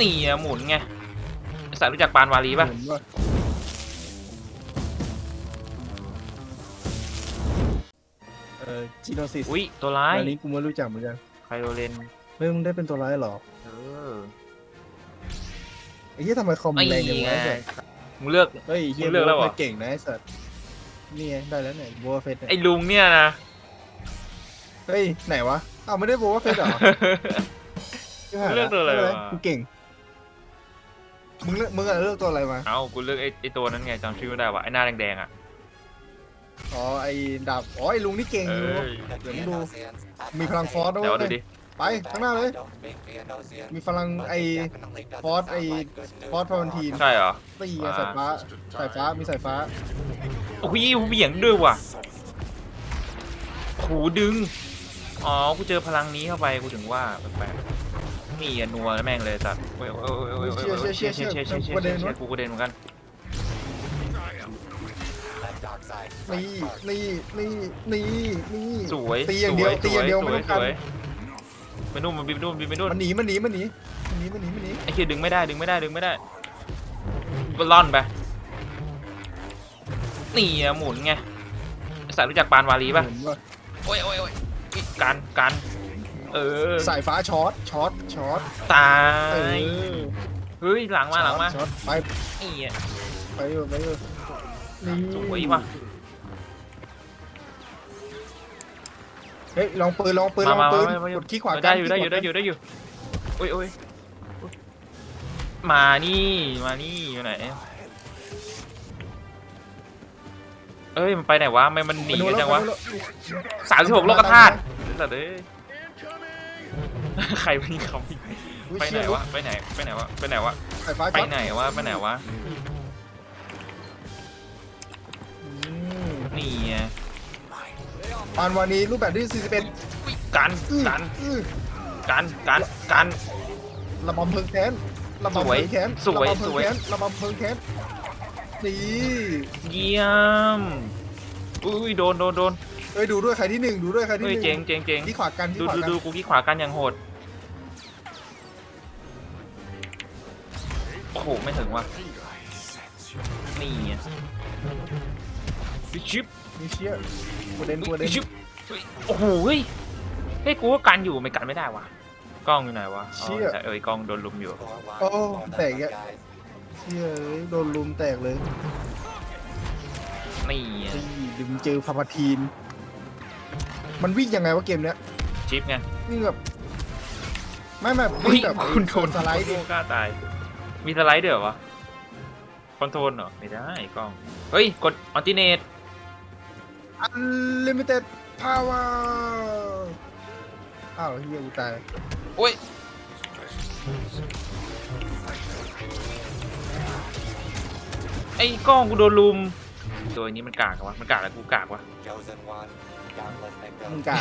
นี่อะหมุนไงไอ้สายรู้จักปานวาลีป่ะหมุนว่เออจีโนซิสอุ้ยตัวร้ายอันนี้กูไม่รู้จักเหมือนกันไคโรเลนเฮ้ยมึงได้เป็นตัวร้ายเหรอเออไอ้เหี้ยทำไมคอมไอ้แรงจังไงวะไอ้สัสมึงเลือก เฮ้ยเหี้ยมึงเลือกแล้วเหรอบัวเก่งนะไอ้สัสนี่ไงได้แล้วเนี่ยบัวเฟสเนี่ยไอ้ลุงเนี่ยนะ เฮ้ยไหนวะอ้าวไม่ได้บัวเฟสเหรอ เลือกตัวอะไรวะ กูเก่ง มึงเลือกมึงอะเลือกตัวอะไรมา เอ้ากูเลือกไอ้ไอ้ตัวนั้นไงจำชื่อไม่ได้ว่ะไอ้หน้าแดงๆอะ อ๋อไอ้ดาบอ๋อไอ้ลุงนี่เก่งอยู่เอ้ย เดี๋ยวมึงดู มีพลังฟอสด้วเดี๋ยวดูยดิ ไปข้างหน้าเลย มีพลังไอ้ฟอสไอ้ฟอสพาวันทีนใช่เหรอ ตีไงสายฟ้าสายฟ้ามีสายฟ้า โอ้ยหูเบี่ยงด้วยว่ะหูดึง อ๋อ กูเจอพลังนี้เข้าไป กูถึงว่าแปลกๆ นี่อะนัวแม่งเลยสัตว์โอ้ยโอ้ยโอ้ยโอ้ยโอ้ยโอ้ยเชี่ยเชี่ยเชี่ยเชี่ยเชี่ยเชี่ยเชี่ยกูกระเด็นเหมือนกันนี่นี่นี่นี่นี่สวยตีอย่างเดียวสตีอย่างเดียวสไม่วต้ยองสกันวยไปนู่นมันบินไปนู่นบินไปนู่นมันหนีมันหนีมันหนีมันหนีมันหนีมันหนีไอ้เชี่ยดึงไม่ได้ดึงไม่ได้ดึงไม่ได้ก็ล่อนไปนี่อะหมุนไงไอ้สายรู้จักปานวาลีป่ะหมุนว่ะโอ้ยโอ้ยโอ้ยกันกัน เออสายฟ้าช็อตช็อตช็อตตาเอย อเฮ้ย หลังมาหลังมาช็อตไปนี่อะไปอยู่ไปอยู่นี่สวยว่ะ เฮ้ยลองปืนลองปืนลมาองมาปืนมามา กดขี้ขวาได้อยู่กันได้อยู่ได้อยู่ได้อยู่โอ้ยโอ้ยมานี่มานี่อยู่ไหนเอ้ยมันไปไหนวะทำไมมันหนีไปกันแล้จังวะไปแล้สามสิบหกโลกธาตุสัตว์เอ้ย ใครเป็นเขาอุ๊ยไปไหนเชี่ยวะไปไหนไปไหนวะไปไหนวะสายฟ้าไปช็อตไหนวะไปไหนวะอืมนี่ไงปานวานีรูปแบบที่41อุ๊ยกันอื้อกันอื้อกันกันกัน ระบำเพลิงแค้นระบำเพลิงแค้นสวยระบำเพลิสงวยแค้นระบำเพลิงแค้นนี่เยี่ยมอุ้ยโดนโดนโดนเอ้ยดูด้วยใครที่หนึ่งดูด้วยใครที่หเฮ้ยนึ่งเจ๋งเจ๋งเจ๋งที่ขวากันที่ดูขวาดูกันดูกูกี้ขวากันอย่างโหด โอ้โหไม่ถึงว่ะนี่ไงชิปมีเชี่ยกูเด่นกูเด่นชิปเฮ้ยโอ้โหเฮ้ยเฮ้ยกูก็กันอยู่ไม่กันไม่ได้วะกล้องอยู่ไหนวะอ๋อแต่เอ้ยกล้องโดนลุมอยู่โอ้แตกอะเชี่ยเอ้ยโดนลุมแตกเลยนี่ไงนี่ดึงเจอพามาทีน มันวิ่งยังไงวะเกมเนี้ยชิปไงวิ่งแบบไม่แบบเฮ้วิ่ยงแบบคุณโดนสไลด์ดิโกล้าตาย มีสไลด์เดี๋ยววะ คอนโทรลเหรอ ไม่ได้กล้อง เฮ้ย กดอัลติเนต อันลิมิเต็ดพาวเวอร์อ้าวเฮียกูตายโอ้ย ไอ้กล้องกูโดนลุม ตัวนี้มันกากอะวะ มันกากแล้วกูกากวะมึงกา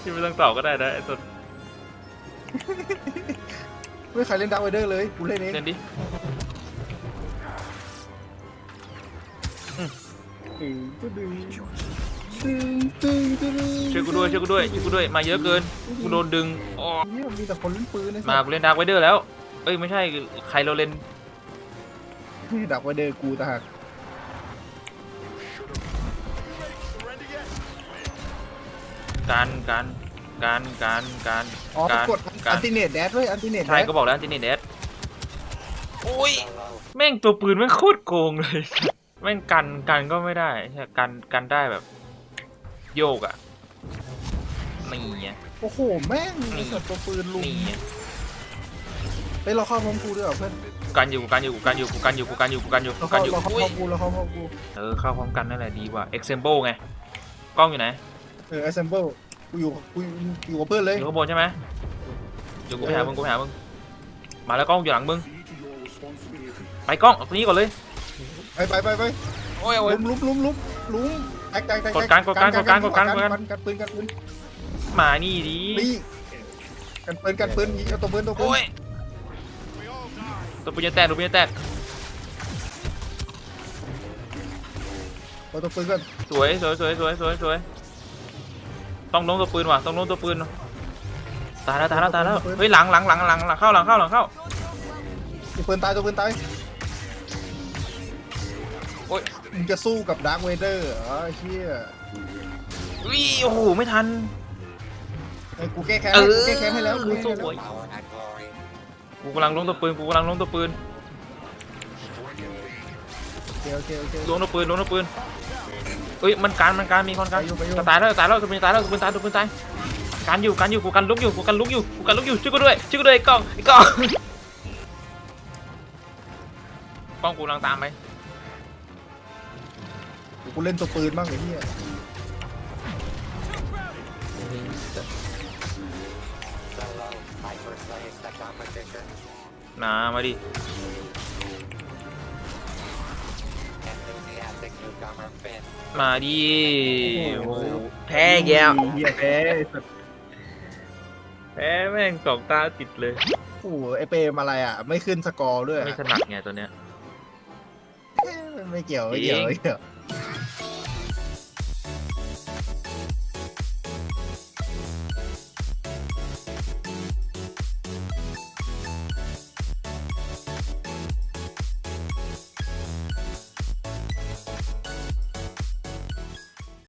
ที่ไม่ต้องตอบก็ได้นะไอ้ตัว ไม่ใครเล่นดาร์คไวเดอร์เลยกูเล่นเองเล่นดิตึงตึงตึงตึงตึงช่วยกูด้วยช่วยกูด้วยช่วยกูด้วยมาเยอะเกินกูโดนดึงอ๋อเฮียมีแต่คนเล่นปืนนะมากูเล่นดาร์กไวเดอร์แล้วเอ้ยไม่ใช่ใครเราเล่นดาร์คไวเดอร์กูต่างหากการการการการการอ๋อการ กดกาอัรนติเนตแดดด้วยอันติเนตใช่ก็บอกแล้วจินิเดสโอ้ยแม่งตัวปืนแม่งโคตรโกงเลย แม่งกันกันก็ไม่ได้ใช่กันกันได้แบบ โยกอะนี่ไง โอ้โหแม่งนี่ไอ้สัตว์ตัวปืนลุมนี่ไงไปเราเข้าพร้อมกูด้วยเหรอเพื่อนกันอยู่กูกันอยู่กูกันอยู่กูกันอยู่กูกันอยู่กูกันอยู่เรากูกัเข้านอยู่เราเข้าอุ้พร้ยอมกูเราเข้าพร้อมกูเออเข้าพร้อมกันนั่นแหละดีกว่า example ไงกล้องอยู่ไหนเออ assemble กูอยู่กูอยู่กับเพื่อนเลยอยู่ข้างบนใช่ไหมเดี๋ยวกูไปหามึงกูไปหามึงมาแล้วกล้องอยู่หลังมึงไปกล้องเอาตัวนี้ก่อนเลยไปไปไปไปโอ้ยโอ้ย ลุมลุมลุมลุมลุมแตกแตกแตกกดการกดการกดการกดการกดการกันปืนกันปืนมานี่ดีนี่กันปืนกันปืนยิงเอาตัวปืนตัวปืนโอ้ยตัวปืนจะแตกตัวปืนจะแตกเอาตัวปืนกันสวยสวยสวยสวยสวยสวยต้องลงตัวปืนว่ะต้องลงตัวปืนว่ะ ตายแล้วตายแล้วตายแล้วเฮ้ยหลังหลังหลังหลังหลังเข้าหลังเข้าหลังเข้าตัวปืนตายตัวปืนตายโอ้ยมึงจะสู้กับดาร์คเวเดอร์เหรอไอ้เชี่ยวิโอ้โหไม่ทัน ไอ้ยกูแก้แค้นเออกูแก้แค้นให้แล้วกูสู้แก้แค้นโว้ให้ยแล้วกูกำลังลงตัวปืนกูกำลังลงตัวปืนโอเคโอเคโอเค ลงตัวปืนลงตัวปืนเอ้ยมันการมันการมีคนการไปอยู่ไปอยู่ จะตายแล้วจะตายแล้วตัวปืนตายแล้วตัวปืนตายตัวปืนตาย การอยู่การอยู่กูกันลุกอยู่กูกันลุกอยู่กูกันลุกอยู่ช่วยกูด้วยช่วยกูด้วยไอ้กล้องไอ้กล้องกล้องกูกำลังตามไปกูเล่นตัวปืนบ้างไอ้เหี้ยนามาดิมาดิโอ้โหแพ้แกแล้ว เหี้ยแพ้ไอ้สัส แพ้แม่งสองตาติดเลย โอ้โหไอเปรมอะไรอะ ไม่ขึ้นสกอร์ด้วยอะไม่ถนัดไงตัวเนี้ย ไม่เกี่ยวไม่เกี่ยวไม่เกี่ยว